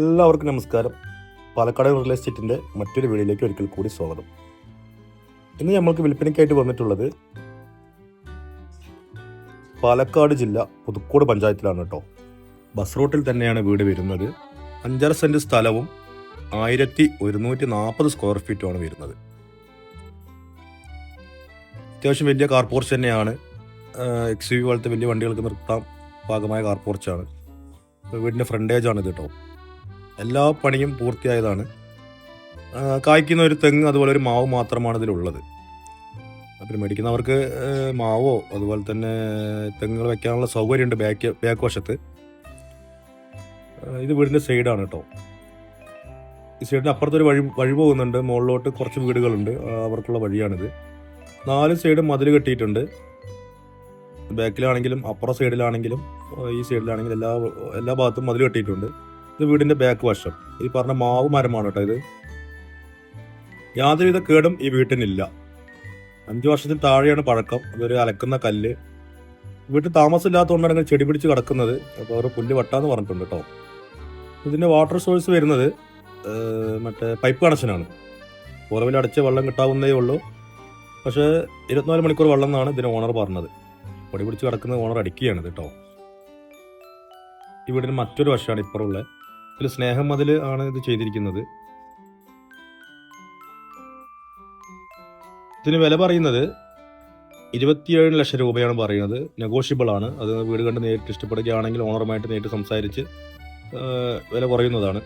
എല്ലാവർക്കും നമസ്കാരം. പാലക്കാട് റിയൽ എസ്റ്റേറ്റിന്റെ മറ്റൊരു വീഡിയോയിലേക്ക് ഒരിക്കൽ കൂടി സ്വാഗതം. ഇന്ന് നമ്മൾക്ക് വിൽപ്പനയ്ക്കായിട്ട് വന്നിട്ടുള്ളത് പാലക്കാട് ജില്ല പുതുക്കോട് പഞ്ചായത്തിലാണ് കേട്ടോ. ബസ് റൂട്ടിൽ തന്നെയാണ് വീട് വരുന്നത്. അഞ്ചര സെന്റ് സ്ഥലവും ആയിരത്തി ഒരുന്നൂറ്റി നാൽപ്പത് സ്ക്വയർ ഫീറ്റുമാണ് വരുന്നത്. അത്യാവശ്യം വലിയ കാർ പോർച്ച് തന്നെയാണ്. എക്സ് യു പോലത്തെ വലിയ വണ്ടികൾക്ക് നിർത്താൻ പാകമായ കാർ പോർച്ചാണ് വീടിന്റെ ഫ്രണ്ടേജാണ് ഇത് കേട്ടോ. എല്ലാ പണിയും പൂർത്തിയായതാണ്. കായ്ക്കുന്ന ഒരു തെങ്ങ് അതുപോലെ ഒരു മാവ് മാത്രമാണ് ഇതിലുള്ളത്. അപ്പം മേടിക്കുന്നവർക്ക് മാവോ അതുപോലെ തന്നെ തെങ്ങുകൾ വെക്കാനുള്ള സൗകര്യമുണ്ട് ബാക്ക് ബാക്ക് വശത്ത്. ഇത് വീടിന്റെ സൈഡാണ് കേട്ടോ. ഈ സൈഡിന് അപ്പുറത്തൊരു വഴി വഴി പോകുന്നുണ്ട്. മുകളിലോട്ട് കുറച്ച് വീടുകളുണ്ട്. അവർക്കുള്ള വഴിയാണിത്. നാല് സൈഡും മതിൽ കെട്ടിയിട്ടുണ്ട്. ബാക്കിലാണെങ്കിലും അപ്പുറ സൈഡിലാണെങ്കിലും ഈ സൈഡിലാണെങ്കിലും എല്ലാ എല്ലാ ഭാഗത്തും മതിൽ കെട്ടിയിട്ടുണ്ട്. ഇത് വീടിന്റെ ബാക്ക് വശം. ഈ പറഞ്ഞ മാവ് മരമാണ് കേട്ടോ ഇത്. യാതൊരുവിധ കേടും ഈ വീട്ടിനില്ല. അഞ്ചു വർഷത്തിൽ താഴെയാണ് പഴക്കം. അതൊരു അലക്കുന്ന കല്ല്. വീട്ടിൽ താമസമില്ലാത്തതുകൊണ്ടാണ് ഇങ്ങനെ ചെടി പിടിച്ച് കിടക്കുന്നത്. അപ്പോൾ അവർ പുല്ല് വട്ടാന്ന് പറഞ്ഞിട്ടുണ്ട് കേട്ടോ. ഇതിന്റെ വാട്ടർ സോഴ്സ് വരുന്നത് മറ്റേ പൈപ്പ് കണക്ഷനാണ് ഉറവിൽ അടച്ച് വെള്ളം കിട്ടാവുന്നതേ ഉള്ളൂ. പക്ഷേ ഇരുപത്തിനാല് മണിക്കൂർ വെള്ളം എന്നാണ് ഇതിന് ഓണർ പറഞ്ഞത്. പൊടി പിടിച്ച് കിടക്കുന്നത് ഓണർ അടിക്കുകയാണ് കേട്ടോ. ഈ വീടിന് മറ്റൊരു വശമാണ് ഇപ്പുറമുള്ളത് ഇതിൽ സ്നേഹം മതിൽ ആണ് ഇത് ചെയ്തിരിക്കുന്നത്. ഇതിന് വില പറയുന്നത് ഇരുപത്തിയേഴ് ലക്ഷം രൂപയാണ് പറയുന്നത്. നെഗോഷ്യബിൾ ആണ്. അത് വീട് കണ്ട് നേരിട്ട് ഇഷ്ടപ്പെടുകയാണെങ്കിൽ ഓണറുമായിട്ട് നേരിട്ട് സംസാരിച്ച് വില കുറയുന്നതാണ്.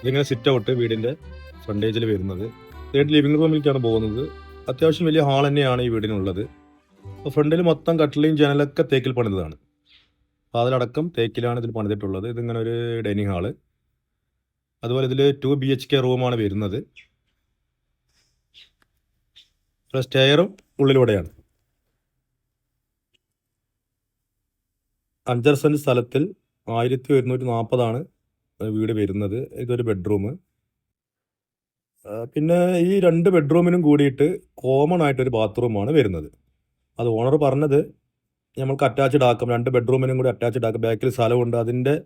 ഇതിങ്ങനെ സിറ്റ് ഔട്ട് വീടിന്റെ ഫ്രണ്ടേജിൽ വരുന്നത്. നേരിട്ട് ലിവിംഗ് റൂമിലേക്കാണ് പോകുന്നത്. അത്യാവശ്യം വലിയ ഹാൾ തന്നെയാണ് ഈ വീടിനുള്ളത്. ഫ്രണ്ടിൽ മൊത്തം കട്ടിലയും ജനലൊക്കെ തേക്കിൽ പണിതതാണ് അതിലടക്കം തേക്കിലാണ് ഇതിൽ പണിതിട്ടുള്ളത്. ഇതിങ്ങനെ ഒരു ഡൈനിങ് ഹാൾ അതുപോലെ ഇതിൽ ടു ബി എച്ച് കെ റൂമാണ് വരുന്നത്. സ്റ്റെയറും ഉള്ളിലൂടെയാണ് അഞ്ചര സെന്റ് സ്ഥലത്തിൽ ആയിരത്തി ഒരുന്നൂറ്റി നാൽപ്പതാണ് വീട് വരുന്നത്. ഇതൊരു ബെഡ്റൂം പിന്നെ ഈ രണ്ട് ബെഡ്റൂമിനും കൂടിയിട്ട് കോമൺ ആയിട്ടൊരു ബാത്റൂമാണ് വരുന്നത്. അത് ഓണർ പറഞ്ഞത് നമ്മൾക്ക് അറ്റാച്ച്ഡ് ആക്കാം. രണ്ട് ബെഡ്റൂമിനും കൂടി അറ്റാച്ച്ഡ് ആക്കാം. ബാക്കിൽ സ്ഥലമുണ്ട്. അതിന്റെ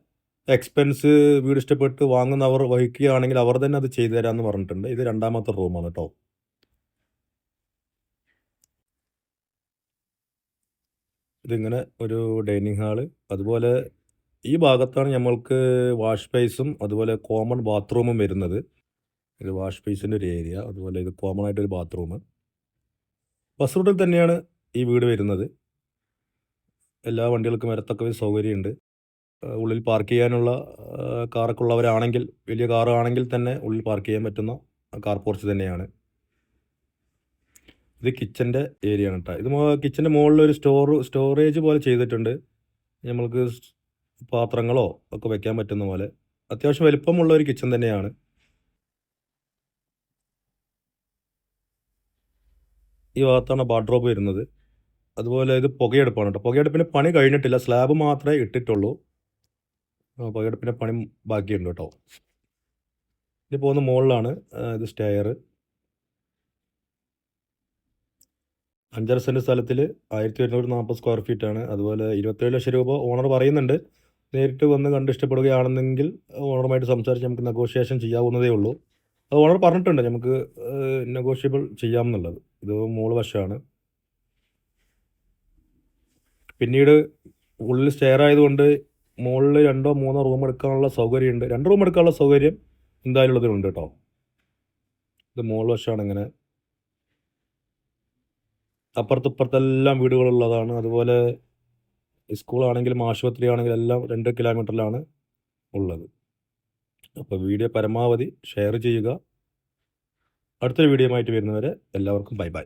എക്സ്പെൻസ് വീട് ഇഷ്ടപ്പെട്ട് വാങ്ങുന്നവർ വഹിക്കുകയാണെങ്കിൽ അവർ തന്നെ അത് ചെയ്തു തരാമെന്ന് പറഞ്ഞിട്ടുണ്ട്. ഇത് രണ്ടാമത്തെ റൂമാണ് കേട്ടോ. ഇതിങ്ങനെ ഒരു ഡൈനിങ് ഹാൾ അതുപോലെ ഈ ഭാഗത്താണ് നമ്മൾക്ക് വാഷ് സ്പേസും അതുപോലെ കോമൺ ബാത്റൂമും വരുന്നത്. ഇത് വാഷ് സ്പേസിന്റെ ഒരു ഏരിയ അതുപോലെ ഇത് കോമൺ ആയിട്ടൊരു ബാത്റൂം ബസ് റൂട്ടിൽ തന്നെയാണ് ഈ വീട് വരുന്നത്. എല്ലാ വണ്ടികൾക്കും വരത്തക്ക സൗകര്യമുണ്ട്. ഉള്ളിൽ പാർക്ക് ചെയ്യാനുള്ള ആ, കാറൊക്കെ ഉള്ളവരാണെങ്കിൽ വലിയ കാറാണെങ്കിൽ തന്നെ ഉള്ളിൽ പാർക്ക് ചെയ്യാൻ പറ്റുന്ന കാർ പോർച്ച് തന്നെയാണ്. ഇത് കിച്ചന്റെ ഏരിയ ആണ് കേട്ടോ ഇത് കിച്ചന്റെ മുകളിൽ ഒരു സ്റ്റോർ സ്റ്റോറേജ് പോലെ ചെയ്തിട്ടുണ്ട്. നമ്മൾക്ക് പാത്രങ്ങളോ ഒക്കെ വെക്കാൻ പറ്റുന്ന പോലെ. അത്യാവശ്യം വലിപ്പമുള്ള ഒരു കിച്ചൺ തന്നെയാണ്. ഈ ഭാഗത്താണ് ബാഡ്രോബ് വരുന്നത്. അതുപോലെ ഇത് പുകയെടുപ്പാണ് കേട്ടോ. പുകയെടുപ്പിന് പണി കഴിഞ്ഞിട്ടില്ല. സ്ലാബ് മാത്രമേ ഇട്ടിട്ടുള്ളൂ. പുകയെടുപ്പിന്റെ പണി ബാക്കിയുണ്ട് കേട്ടോ. ഇത് പോകുന്ന മുകളിലാണ് ഇത് സ്റ്റെയർ അഞ്ചര സെന്റ് സ്ഥലത്തിൽ ആയിരത്തി ഒരുന്നൂറ്റി നാൽപ്പത് സ്ക്വയർ ഫീറ്റ് ആണ്. അതുപോലെ ഇരുപത്തേഴ് ലക്ഷം രൂപ ഓണർ പറയുന്നുണ്ട്. നേരിട്ട് വന്ന് കണ്ട് ഇഷ്ടപ്പെടുകയാണെന്നെങ്കിൽ ഓണറുമായിട്ട് സംസാരിച്ച് നമുക്ക് നെഗോഷിയേഷൻ ചെയ്യാവുന്നതേ ഉള്ളൂ. അത് ഓണർ പറഞ്ഞിട്ടുണ്ട് നമുക്ക് നെഗോഷ്യബിൾ ചെയ്യാമെന്നുള്ളത് ഇത് മൂന്ന് വശമാണ്. പിന്നീട് ഉള്ളിൽ സ്റ്റെയർ ആയതുകൊണ്ട് മുകളിൽ രണ്ടോ മൂന്നോ റൂം എടുക്കാനുള്ള സൗകര്യമുണ്ട്. രണ്ട് റൂം എടുക്കാനുള്ള സൗകര്യം എന്തായാലും ഉള്ളതിലുണ്ട് കേട്ടോ. ഇത് മുകൾ വശമാണ് ഇങ്ങനെ. അപ്പുറത്തപ്പുറത്തെല്ലാം വീടുകളുള്ളതാണ്. അതുപോലെ സ്കൂളാണെങ്കിലും ആശുപത്രി ആണെങ്കിലും എല്ലാം രണ്ട് കിലോമീറ്ററിലാണ് ഉള്ളത്. അപ്പോൾ വീഡിയോ പരമാവധി ഷെയർ ചെയ്യുക. അടുത്തൊരു വീഡിയോ ആയിട്ട് വരുന്നവരെ എല്ലാവർക്കും ബൈ ബൈ